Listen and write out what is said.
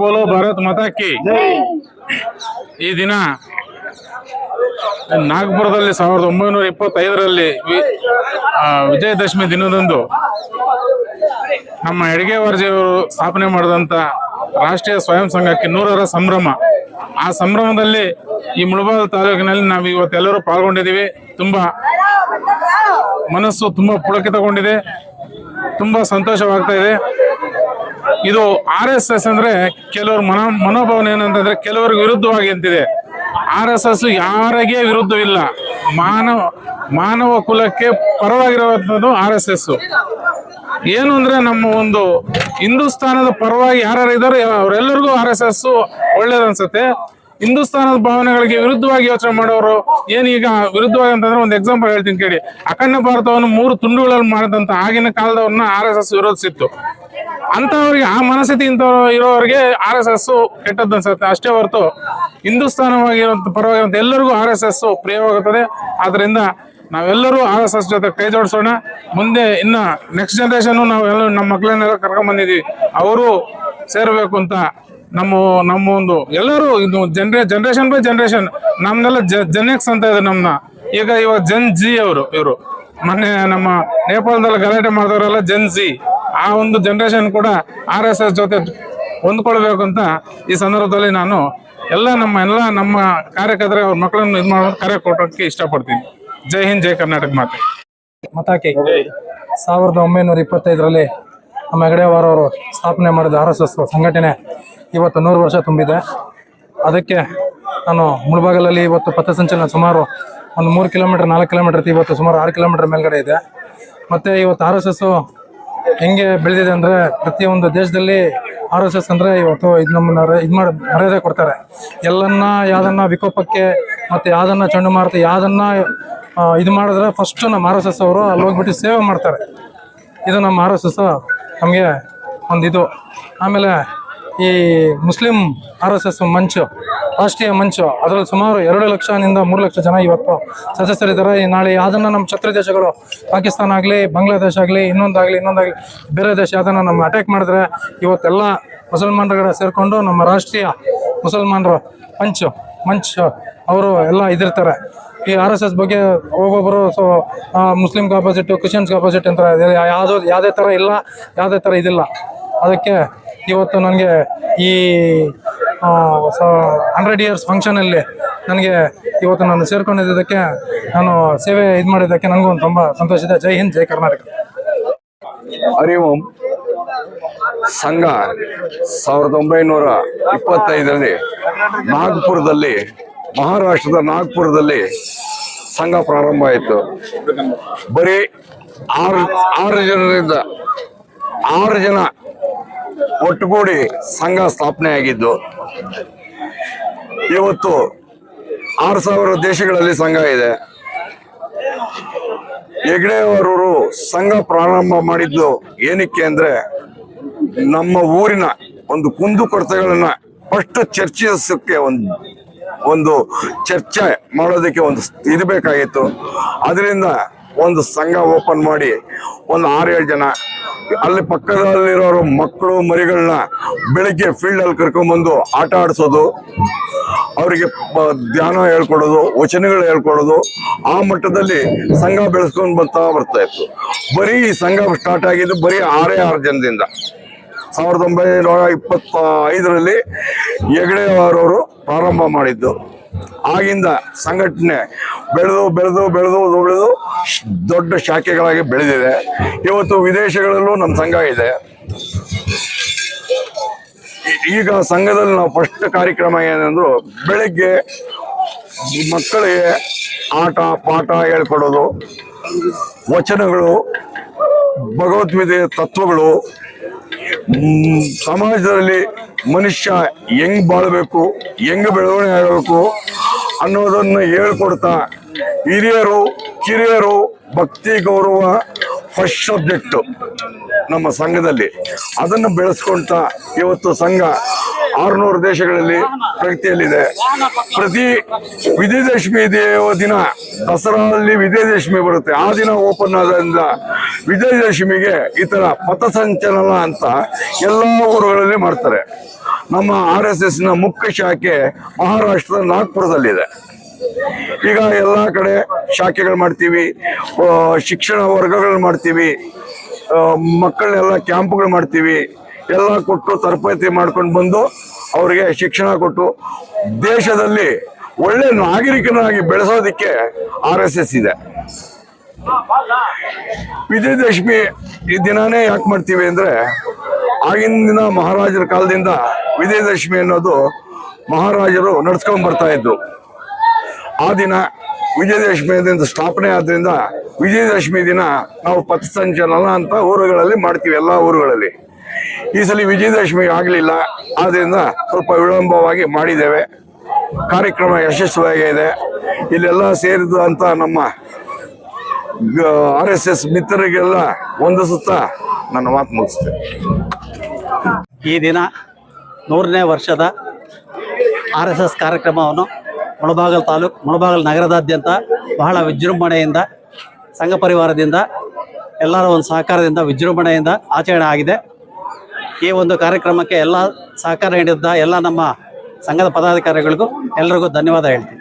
ಬೋಲೋ ಭಾರತ್ ಮಾತಾ ಕಿ. ಈ ದಿನ ನಾಗ್ಪುರದಲ್ಲಿ ಸಾವಿರದ ಒಂಬೈನೂರ ಇಪ್ಪತ್ತೈದರಲ್ಲಿ ವಿಜಯದಶಮಿ ದಿನದಂದು ನಮ್ಮ ಎಡಗೇವಾರ್ಜಿಯವರು ಸ್ಥಾಪನೆ ಮಾಡಿದಂಥ ರಾಷ್ಟ್ರೀಯ ಸ್ವಯಂ ಸಂಘಕ್ಕೆ ನೂರರ ಸಂಭ್ರಮ. ಆ ಸಂಭ್ರಮದಲ್ಲಿ ಈ ಮುಳಬಾಗ ತಾಲೂಕಿನಲ್ಲಿ ನಾವು ಇವತ್ತೆಲ್ಲರೂ ಪಾಲ್ಗೊಂಡಿದ್ದೀವಿ. ತುಂಬ ಮನಸ್ಸು ತುಂಬ ಪುಳಕಿತಗೊಂಡಿದೆ. ತುಂಬ ಸಂತೋಷವಾಗ್ತಾ ಇದೆ. ಇದು ಆರ್ ಎಸ್ ಎಸ್ ಅಂದ್ರೆ ಕೆಲವ್ರ ಮನೋ ಮನೋಭಾವನೆ ಏನಂತಂದ್ರೆ ಕೆಲವರಿಗೆ ವಿರುದ್ಧವಾಗಿ ಅಂತಿದೆ. ಆರ್ ಎಸ್ ಎಸ್ ಯಾರಿಗೆ ವಿರುದ್ಧವಿಲ್ಲ. ಮಾನವ ಮಾನವ ಕುಲಕ್ಕೆ ಪರವಾಗಿರುವಂಥದ್ದು ಆರ್ ಎಸ್ ಎಸ್. ಏನು ಅಂದ್ರೆ ನಮ್ಮ ಒಂದು ಹಿಂದೂಸ್ತಾನದ ಪರವಾಗಿ ಯಾರ್ಯಾರು ಇದಾರೆ ಅವರೆಲ್ಲರಿಗೂ ಆರ್ ಎಸ್ ಎಸ್ ಒಳ್ಳೇದನ್ಸುತ್ತೆ ಹಿಂದೂಸ್ತಾನದ ಭಾವನೆಗಳಿಗೆ ವಿರುದ್ಧವಾಗಿ ಯೋಚನೆ ಮಾಡೋರು ಏನೀಗ ವಿರುದ್ಧವಾಗಿ ಅಂತಂದ್ರೆ ಒಂದು ಎಕ್ಸಾಂಪಲ್ ಹೇಳ್ತೀನಿ ಕೇಳಿ. ಅಖಂಡ ಭಾರತವನ್ನು ಮೂರು ತುಂಡುಗಳಲ್ಲಿ ಮಾಡಿದಂತ ಆಗಿನ ಕಾಲದವ್ರನ್ನ ಆರ್ ಎಸ್ ಎಸ್ ವಿರೋಧಿಸಿತ್ತು. ಅಂತವ್ರಿಗೆ ಆ ಮನಸ್ಥಿತಿ ಇಂಥವ್ರು ಇರೋರಿಗೆ ಆರ್ ಎಸ್ ಎಸ್ ಕೆಟ್ಟದ್ದು ಅನ್ಸುತ್ತೆ. ಅಷ್ಟೇ ಹೊರತು ಹಿಂದೂಸ್ತಾನವಾಗಿರುವಂತ ಪರವಾಗಿರುವಂತ ಎಲ್ಲರಿಗೂ ಆರ್ ಎಸ್ ಎಸ್ ಪ್ರಿಯವಾಗುತ್ತದೆ ಆದ್ರಿಂದ ನಾವೆಲ್ಲರೂ ಆರ್ ಎಸ್ ಎಸ್ ಜೊತೆ ಕೈ ಜೋಡಿಸೋಣ. ಮುಂದೆ ಇನ್ನ ನೆಕ್ಸ್ಟ್ ಜನರೇಷನ್ ನಾವೆಲ್ಲ ನಮ್ಮ ಮಕ್ಕಳನ್ನೆಲ್ಲ ಕರ್ಕೊಂಡ್ ಬಂದಿದ್ವಿ ಅವರು ಸೇರಬೇಕು ಅಂತ ನಮ್ಮ ನಮ್ಮ ಒಂದು ಎಲ್ಲರೂ ಇದು ಜನರೇ ಜನರೇಷನ್ ಬೈ ಜನರೇಷನ್ ನಮ್ದೆಲ್ಲ ಜೆನೆಕ್ಸ್ ಅಂತ ಇದೆ ನಮ್ಮನ್ನ ಈಗ ಇವಾಗ ಜನ್ ಜಿ ಅವರು ಇವರು. ಮೊನ್ನೆ ನಮ್ಮ ನೇಪಾಳದಲ್ಲಿ ಗಲಾಟೆ ಮಾಡಿದವರೆಲ್ಲ ಜನ್ ಜಿ ಆ ಒಂದು ಜನರೇಷನ್ ಕೂಡ ಆರ್ ಎಸ್ ಎಸ್ ಜೊತೆ ಹೊಂದ್ಕೊಳ್ಬೇಕು ಅಂತ ಈ ಸಂದರ್ಭದಲ್ಲಿ ನಾನು ಎಲ್ಲ ನಮ್ಮ ಎಲ್ಲ ನಮ್ಮ ಕಾರ್ಯಕರ್ತರ ಅವ್ರ ಮಕ್ಕಳನ್ನು ಇದು ಮಾಡೋ ಕರೆ ಕೊಡೋಕ್ಕೆ ಇಷ್ಟಪಡ್ತೀನಿ. ಜೈ ಹಿಂದ್, ಜೈ ಕರ್ನಾಟಕ ಮಾತೆ. ಮತಾಕೆ ಸಾವಿರದ ಒಂಬೈನೂರ ಇಪ್ಪತ್ತೈದರಲ್ಲಿ ನಮ್ಮ ಹೆಗಡೆಯವರವರು ಸ್ಥಾಪನೆ ಮಾಡಿದ ಆರ್ ಎಸ್ ಎಸ್ ಸಂಘಟನೆ ಇವತ್ತು ನೂರು ವರ್ಷ ತುಂಬಿದೆ. ಅದಕ್ಕೆ ನಾನು ಮುಳಬಾಗಲಲ್ಲಿ ಇವತ್ತು ಪಥಸಂಚಲನ ಸುಮಾರು ಒಂದು ಮೂರು ಕಿಲೋಮೀಟರ್, ನಾಲ್ಕು ಕಿಲೋಮೀಟರ್, ಇವತ್ತು ಸುಮಾರು ಆರು ಕಿಲೋಮೀಟರ್ ಮೇಲ್ಗಡೆ ಇದೆ. ಮತ್ತು ಇವತ್ತು ಆರ್ ಎಸ್ ಎಸ್ಸು ಹೆಂಗೆ ಬೆಳೆದಿದೆ ಅಂದರೆ ಪ್ರತಿಯೊಂದು ದೇಶದಲ್ಲಿ ಆರ್ ಎಸ್ ಎಸ್ ಅಂದರೆ ಇವತ್ತು ಇದು ನಮ್ಮನ್ನ ಇದು ಮಾಡಿ ಮರ್ಯಾದೆ ಕೊಡ್ತಾರೆ. ಎಲ್ಲನ್ನ ಯಾವ್ದನ್ನ ವಿಕೋಪಕ್ಕೆ ಮತ್ತು ಯಾವ್ದನ್ನ ಚಂಡಮಾರುತ ಯಾವ್ದನ್ನ ಇದು ಮಾಡಿದ್ರೆ ಫಸ್ಟ್ ನಮ್ಮ ಆರ್ ಎಸ್ ಎಸ್ ಅವರು ಅಲ್ಲಿ ಹೋಗ್ಬಿಟ್ಟು ಸೇವೆ ಮಾಡ್ತಾರೆ. ಇದು ನಮ್ಮ ಆರ್ ಎಸ್ ಎಸ್ ನಮಗೆ ಒಂದು ಇದು. ಆಮೇಲೆ ಈ ಮುಸ್ಲಿಂ ಆರ್ ಎಸ್ ಎಸ್ ಮಂಚು. ರಾಷ್ಟ್ರೀಯ ಮಂಚ. ಅದರಲ್ಲಿ ಸುಮಾರು ಎರಡು ಲಕ್ಷದಿಂದ ಮೂರು ಲಕ್ಷ ಜನ ಇವತ್ತು ಸದಸ್ಯರಿದ್ದಾರೆ. ನಾಳೆ ಅದನ್ನು ನಮ್ಮ ಶತ್ರು ದೇಶಗಳು, ಪಾಕಿಸ್ತಾನ ಆಗಲಿ, ಬಾಂಗ್ಲಾದೇಶ ಆಗಲಿ, ಇನ್ನೊಂದಾಗಲಿ ಇನ್ನೊಂದಾಗಲಿ, ಬೇರೆ ದೇಶ ಅದನ್ನು ನಮ್ಮ ಅಟ್ಯಾಕ್ ಮಾಡಿದ್ರೆ ಇವತ್ತೆಲ್ಲ ಮುಸಲ್ಮಾನರುಗಳ ಸೇರಿಕೊಂಡು ನಮ್ಮ ರಾಷ್ಟ್ರೀಯ ಮುಸಲ್ಮಾನರು ಮಂಚ್ ಮಂಚ್ ಅವರು ಎಲ್ಲ ಇದಿರ್ತಾರೆ ಈ ಆರ್ ಎಸ್ ಎಸ್ ಬಗ್ಗೆ ಒಬ್ಬೊಬ್ಬರು ಸೊ ಮುಸ್ಲಿಮ್ಗೆ ಆಪೋಸಿಟ್ ಕ್ರಿಶ್ಚಿಯನ್ಸ್ಗೆ ಆಪೋಸಿಟ್ ಅಂತ. ಯಾವುದೋ, ಯಾವುದೇ ಥರ ಇಲ್ಲ, ಯಾವುದೇ ಥರ ಇದಿಲ್ಲ. ಅದಕ್ಕೆ ಇವತ್ತು ನನಗೆ ಈ ಹಂಡ್ರೆಡ್ ಇಯರ್ಸ್ ಫಂಕ್ಷನಲ್ಲಿ ನನಗೆ ಇವತ್ತು ನಾನು ಸೇರ್ಕೊಂಡಿದ್ದಕ್ಕೆ, ನಾನು ಸೇವೆ ಇದು ಮಾಡಿದ್ದಕ್ಕೆ ನನಗೂ ಒಂದು ತುಂಬ ಸಂತೋಷ ಇದೆ. ಜೈ ಹಿಂದ್, ಜೈ ಕರ್ನಾಟಕ. ಹರಿ ಸಂಘ ಸಾವಿರದ ಒಂಬೈನೂರ ಇಪ್ಪತ್ತೈದರಲ್ಲಿ ನಾಗ್ಪುರದಲ್ಲಿ, ಮಹಾರಾಷ್ಟ್ರದ ನಾಗ್ಪುರದಲ್ಲಿ ಸಂಘ ಪ್ರಾರಂಭ ಆಯಿತು. ಬರೀ ಆರು ಆರು ಜನರಿಂದ ಆರು ಜನ ಒಟ್ಟುಗೂಡಿ ಸಂಘ ಸ್ಥಾಪನೆ ಆಗಿದ್ದು ಇವತ್ತು ಆರು ಸಾವಿರ ದೇಶಗಳಲ್ಲಿ ಸಂಘ ಇದೆ. ಹೆಗ್ಡೆಯವರವರು ಸಂಘ ಪ್ರಾರಂಭ ಮಾಡಿದ್ದು ಏನಕ್ಕೆ ಅಂದ್ರೆ ನಮ್ಮ ಊರಿನ ಒಂದು ಕುಂದು ಕೊರತೆಗಳನ್ನ ಫಸ್ಟ್ ಚರ್ಚಿಸಕ್ಕೆ ಒಂದು ಒಂದು ಚರ್ಚೆ ಮಾಡೋದಕ್ಕೆ ಒಂದು ಇರಬೇಕಾಗಿತ್ತು ಅದರಿಂದ ಒಂದು ಸಂಘ ಓಪನ್ ಮಾಡಿ ಒಂದು ಆರೇಳು ಜನ. ಅಲ್ಲಿ ಪಕ್ಕದಲ್ಲಿರೋರು ಮಕ್ಕಳು ಮರಿಗಳನ್ನ ಬೆಳಿಗ್ಗೆ ಫೀಲ್ಡಲ್ಲಿ ಕರ್ಕೊಂಡ್ಬಂದು ಆಟ ಆಡಿಸೋದು. ಅವರಿಗೆ ಧ್ಯಾನ ಹೇಳ್ಕೊಡೋದು, ವಚನಗಳು ಹೇಳ್ಕೊಡೋದು. ಆ ಮಟ್ಟದಲ್ಲಿ ಸಂಘ ಬೆಳೆಸ್ಕೊಂಡು ಬರ್ತಾ ಬರ್ತಾ ಇತ್ತು. ಬರೀ ಈ ಸಂಘ ಸ್ಟಾರ್ಟ್ ಆಗಿದ್ದು ಬರೀ ಆರೇ ಆರು ಜನದಿಂದ. ಸಾವಿರದ ಒಂಬೈನೂರ ಇಪ್ಪತ್ತ ಐದರಲ್ಲಿ ಹೆಗಡೆಯವರವರು ಪ್ರಾರಂಭ ಮಾಡಿದ್ದು. ಆಗಿಂದ ಸಂಘಟನೆ ಬೆಳೆದು ಬೆಳೆದು ಬೆಳೆದು ಬೆಳೆದು ದೊಡ್ಡ ಶಾಖೆಗಳಾಗಿ ಬೆಳೆದಿದೆ. ಇವತ್ತು ವಿದೇಶಗಳಲ್ಲೂ ನಮ್ಮ ಸಂಘ ಇದೆ. ಈಗ ಸಂಘದಲ್ಲಿ ನಾವು ಫಸ್ಟ್ ಕಾರ್ಯಕ್ರಮ ಏನಂದ್ರು ಬೆಳಿಗ್ಗೆ ಮಕ್ಕಳಿಗೆ ಆಟ, ಪಾಠ ಹೇಳ್ಕೊಡೋದು. ವಚನಗಳು, ಭಗವದ್ಗೀತೆ ತತ್ವಗಳು. ಸಮಾಜದಲ್ಲಿ ಮನುಷ್ಯ ಹೆಂಗ್ ಬಾಳ್ಬೇಕು, ಹೆಂಗ್ ಬೆಳವಣಿಗೆ ಆಗಬೇಕು ಅನ್ನೋದನ್ನು ಹೇಳ್ಕೊಡ್ತಾ ಹಿರಿಯರು ಕಿರಿಯರು ಭಕ್ತಿ ಗೌರವ ಫಸ್ಟ್ ಸಬ್ಜೆಕ್ಟು ನಮ್ಮ ಸಂಘದಲ್ಲಿ. ಅದನ್ನು ಬೆಳೆಸ್ಕೊಂತ ಇವತ್ತು ಸಂಘ ಆರುನೂರು ದೇಶಗಳಲ್ಲಿ ಪ್ರಗತಿಯಲ್ಲಿದೆ. ಪ್ರತಿ ವಿಜಯದಶಮಿ ದೇವ ದಿನ ದಸರಾದಲ್ಲಿ ವಿಜಯದಶಮಿ ಬರುತ್ತೆ. ಆ ದಿನ ಓಪನ್ ಆದ್ರಿಂದ ವಿಜಯದಶಮಿಗೆ ಈ ಥರ ಪಥಸಂಚಲನ ಅಂತ ಎಲ್ಲ ಊರುಗಳಲ್ಲಿ ಮಾಡ್ತಾರೆ. ನಮ್ಮ ಆರ್ ಎಸ್ ಎಸ್ನ ಮುಖ್ಯ ಶಾಖೆ ಮಹಾರಾಷ್ಟ್ರದ ನಾಗ್ಪುರದಲ್ಲಿದೆ. ಈಗ ಎಲ್ಲ ಕಡೆ ಶಾಖೆಗಳು ಮಾಡ್ತೀವಿ ಶಿಕ್ಷಣ ವರ್ಗಗಳನ್ನ ಮಾಡ್ತೀವಿ ಮಕ್ಕಳನ್ನೆಲ್ಲ ಕ್ಯಾಂಪ್ಗಳು ಮಾಡ್ತೀವಿ, ಎಲ್ಲ ಕೊಟ್ಟು ತರಬೇತಿ ಮಾಡ್ಕೊಂಡು ಬಂದು ಅವರಿಗೆ ಶಿಕ್ಷಣ ಕೊಟ್ಟು ದೇಶದಲ್ಲಿ ಒಳ್ಳೆ ನಾಗರಿಕನಾಗಿ ಬೆಳೆಸೋದಕ್ಕೆ ಆರ್ ಎಸ್ ಎಸ್ ಇದೆ. ವಿಜಯದಶಮಿ ಈ ದಿನಾನೇ ಯಾಕೆ ಮಾಡ್ತೀವಿ ಅಂದ್ರೆ, ಆಗಿನ ಮಹಾರಾಜರ ಕಾಲದಿಂದ ವಿಜಯದಶಮಿ ಅನ್ನೋದು ಮಹಾರಾಜರು ನಡ್ಸ್ಕೊಂಡ್ ಬರ್ತಾ ಇದ್ರು. ಆ ದಿನ ವಿಜಯದಶಮಿ ದಿನ ಸ್ಥಾಪನೆ ಆದ್ರಿಂದ ವಿಜಯದಶಮಿ ದಿನ ನಾವು ಪಥಸಂಚಲನ ಅಂತ ಊರುಗಳಲ್ಲಿ ಮಾಡ್ತೀವಿ ಎಲ್ಲ ಊರುಗಳಲ್ಲಿ. ಈ ಸಲ ವಿಜಯದಶಮಿ ಆಗಲಿಲ್ಲ. ಆದ್ರಿಂದ ಸ್ವಲ್ಪ ವಿಳಂಬವಾಗಿ ಮಾಡಿದ್ದೇವೆ. ಕಾರ್ಯಕ್ರಮ ಯಶಸ್ವಿಯಾಗಿದೆ ಇಲ್ಲೆಲ್ಲ ಸೇರಿದ ಅಂತ ನಮ್ಮ ಆರ್ ಎಸ್ ಎಸ್ ಮಿತ್ರರಿಗೆಲ್ಲ ವಂದಿಸುತ್ತಾ ನನ್ನ ಮಾತು ಮುಗಿಸ್ತೇನೆ. ಈ ದಿನ ನೂರನೇ ವರ್ಷದ ಆರ್ ಎಸ್ ಎಸ್ ಕಾರ್ಯಕ್ರಮವನ್ನು ಮುಳಬಾಗಲ್ ತಾಲೂಕು ಮುಳಬಾಗಲ್ ನಗರದಾದ್ಯಂತ ಬಹಳ ವಿಜೃಂಭಣೆಯಿಂದ, ಸಂಘ ಪರಿವಾರದಿಂದ, ಎಲ್ಲರ ಒಂದು ಸಹಕಾರದಿಂದ ವಿಜೃಂಭಣೆಯಿಂದ ಆಚರಣೆ ಆಗಿದೆ. ಈ ಒಂದು ಕಾರ್ಯಕ್ರಮಕ್ಕೆ ಎಲ್ಲ ಸಹಕಾರ ನೀಡಿದ್ದ ಎಲ್ಲ ನಮ್ಮ ಸಂಘದ ಪದಾಧಿಕಾರಿಗಳಿಗೂ ಎಲ್ಲರಿಗೂ ಧನ್ಯವಾದ ಹೇಳ್ತೀನಿ.